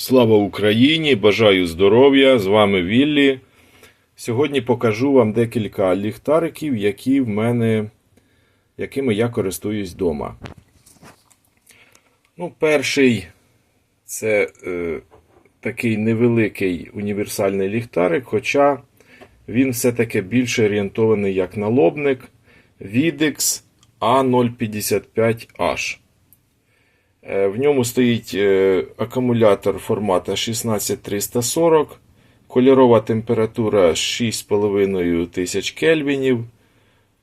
Слава Україні! Бажаю здоров'я! З вами Віллі. Сьогодні покажу вам декілька ліхтариків, які в мене, якими я користуюсь вдома. Ну, перший це е, такий невеликий універсальний ліхтарик, хоча він все-таки більше орієнтований як налобник Videx A055H. Е, В ньому стоїть е, акумулятор формату 16340, кольорова температура 6,5 тисяч кельвінів.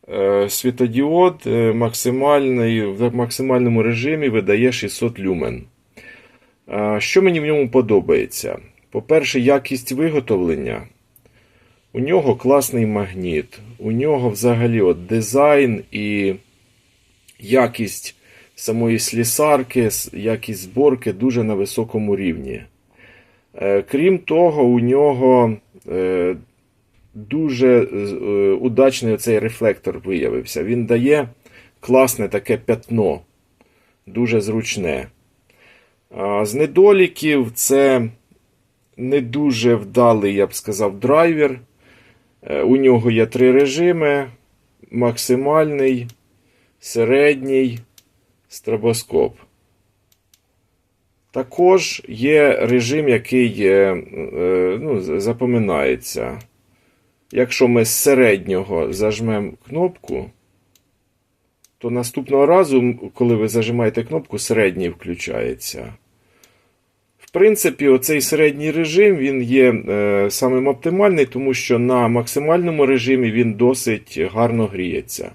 Е, Світодіод в максимальному режимі видає 600 люмен. Що мені в ньому подобається? По-перше, якість виготовлення. У нього класний магніт. У нього взагалі от дизайн і якість самої слісарки, якість зборки дуже на високому рівні. Е, Крім того, у нього е, дуже е, удачний цей рефлектор виявився. Він дає класне таке пятно, дуже зручне. З недоліків це не дуже вдалий, я б сказав, драйвер. У нього є три режими: максимальний, середній, стробоскоп. Також є режим, який е, ну, запоминається. Якщо ми з середнього зажмемо кнопку, то наступного разу, коли ви зажимаєте кнопку, середній включається. В принципі, оцей середній режим він є е, самим оптимальний, тому що на максимальному режимі він досить гарно гріється.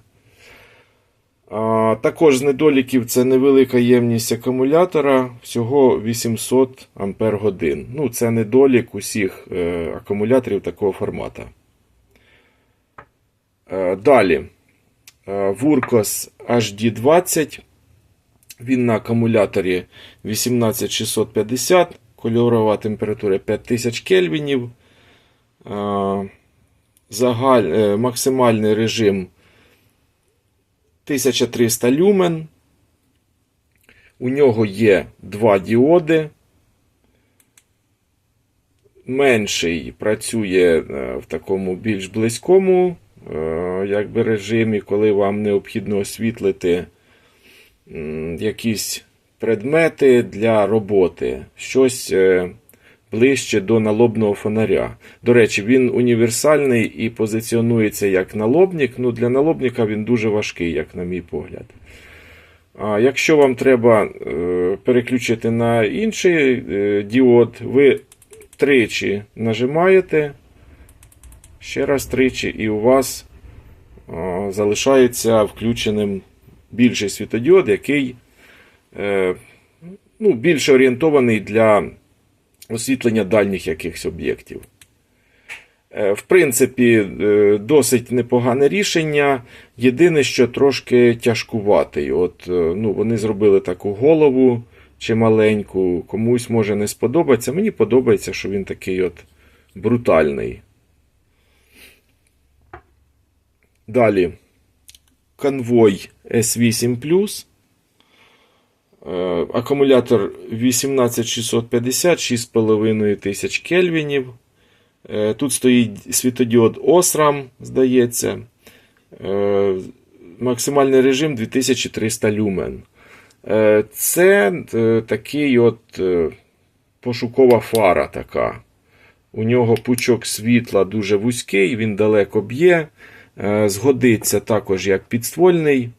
Також з недоліків це невелика ємність акумулятора, всього 800 Ампер. Ну, це недолік усіх е, акумуляторів такого формату. Е, далі. Е, Vurkos HD20. Він на акумуляторі 18650, кольорова температура 5000 кельвінів. Загаль, максимальний режим 1300 люмен. У нього є два діоди. Менший працює е, в такому більш близькому е, якби, режимі, коли вам необхідно освітлити якісь предмети для роботи. Щось е, ближче до налобного фонаря. До речі, він універсальний і позиціонується як налобник. Ну, Для налобника він дуже важкий, як на мій погляд. А Якщо вам треба е, переключити на інший е, діод, ви тричі нажимаєте, ще раз тричі, і у вас е, залишається включеним більший світодіод, який ну, більше орієнтований для освітлення дальніх якихось об'єктів. Е, В принципі, е, досить непогане рішення. Єдине, що трошки тяжкуватий. От, е, ну, Вони зробили таку голову чималеньку, комусь може не сподобається. Мені подобається, що він такий от брутальний. Далі. Конвой S8 Е, Акумулятор 18650, 6,5 тисяч кельвінів. Е, Тут стоїть світодіод Osram, здається. Е, Максимальний режим 2300 люмен. Е, Це е, такий от е, пошукова фара така. У нього пучок світла дуже вузький, він далеко б'є. Е, Згодиться також як підствольний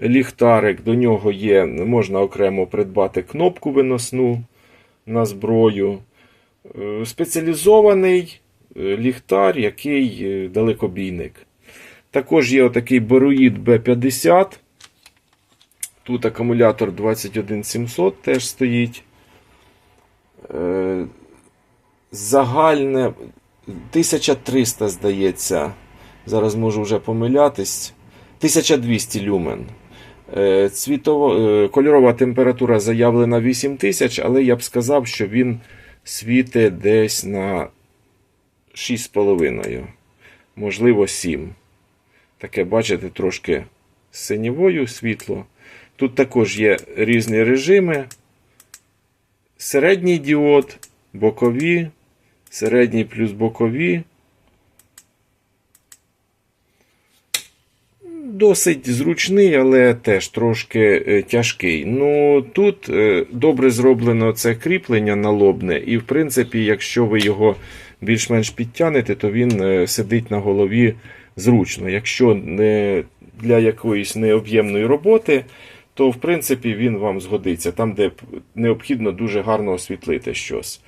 ліхтарик. До нього є, можна окремо придбати кнопку виносну на зброю. Е, Спеціалізований е, ліхтар, який е, далекобійник. Також є отакий Боруїд B50. Тут акумулятор 21700 теж стоїть. Загальне 1300, здається. Зараз можу вже помилятись. 1200 люмен. Е, Цвітово, е, кольорова температура заявлена 8000, але я б сказав, що він світить десь на 6,5, можливо, 7. Таке, бачите, трошки з синєвою світло. Тут також є різні режими. середній діод, бокові, середній плюс бокові. Досить зручний, але теж трошки е, тяжкий. Ну тут е, добре зроблено це кріплення налобне, і в принципі, якщо ви його більш-менш підтягнете, то він е, сидить на голові зручно. Якщо не для якоїсь необ'ємної роботи, то в принципі він вам згодиться там, де необхідно дуже гарно освітлити щось.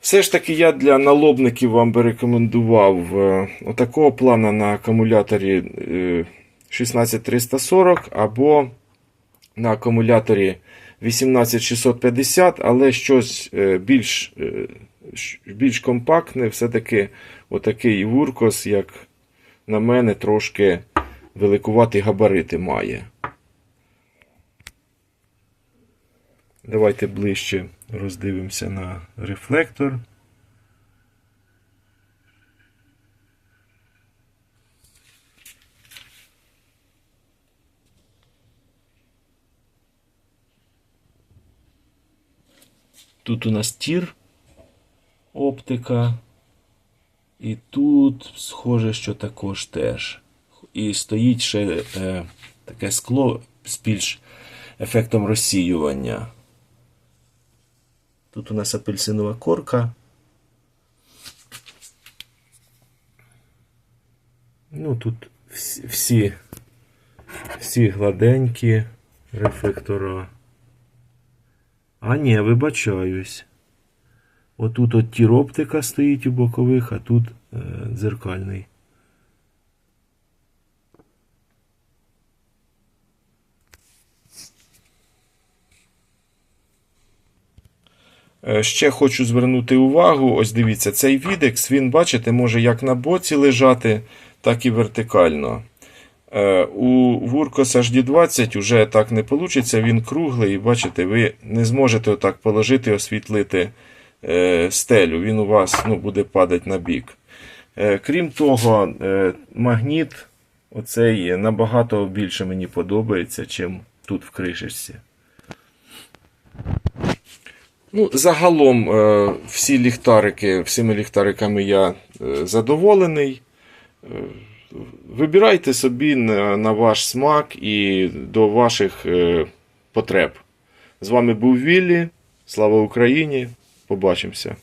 Все ж таки, я для налобників вам би рекомендував е, отакого плана на акумуляторі е, 16340 або на акумуляторі 18650, але щось е, більш, е, більш компактне, все-таки отакий вуркос, як на мене, трошки великуваті габарити має. Давайте ближче роздивимося на рефлектор. Тут у нас тір оптика. І тут схоже, що також теж. І стоїть ще е, таке скло з більш ефектом розсіювання. Тут у нас апельсинова корка. Ну, тут всі, всі, гладенькі рефлектора. А ні, вибачаюсь. Отут от тіроптика стоїть у бокових, а тут е, дзеркальний. Ще хочу звернути увагу, ось дивіться, цей відекс, він, бачите, може як на боці лежати, так і вертикально. Е, У Вуркос HD20 вже так не вийде, він круглий, і бачите, ви не зможете отак положити, освітлити е, стелю. Він у вас ну, буде падати на бік. Е, Крім того, е, магніт оцей набагато більше мені подобається, чим тут в кришечці. Ну, загалом, е, всі ліхтарики, всіми ліхтариками я е, задоволений. Е, Вибирайте собі на, ваш смак і до ваших потреб. З вами був Віллі. Слава Україні! Побачимося!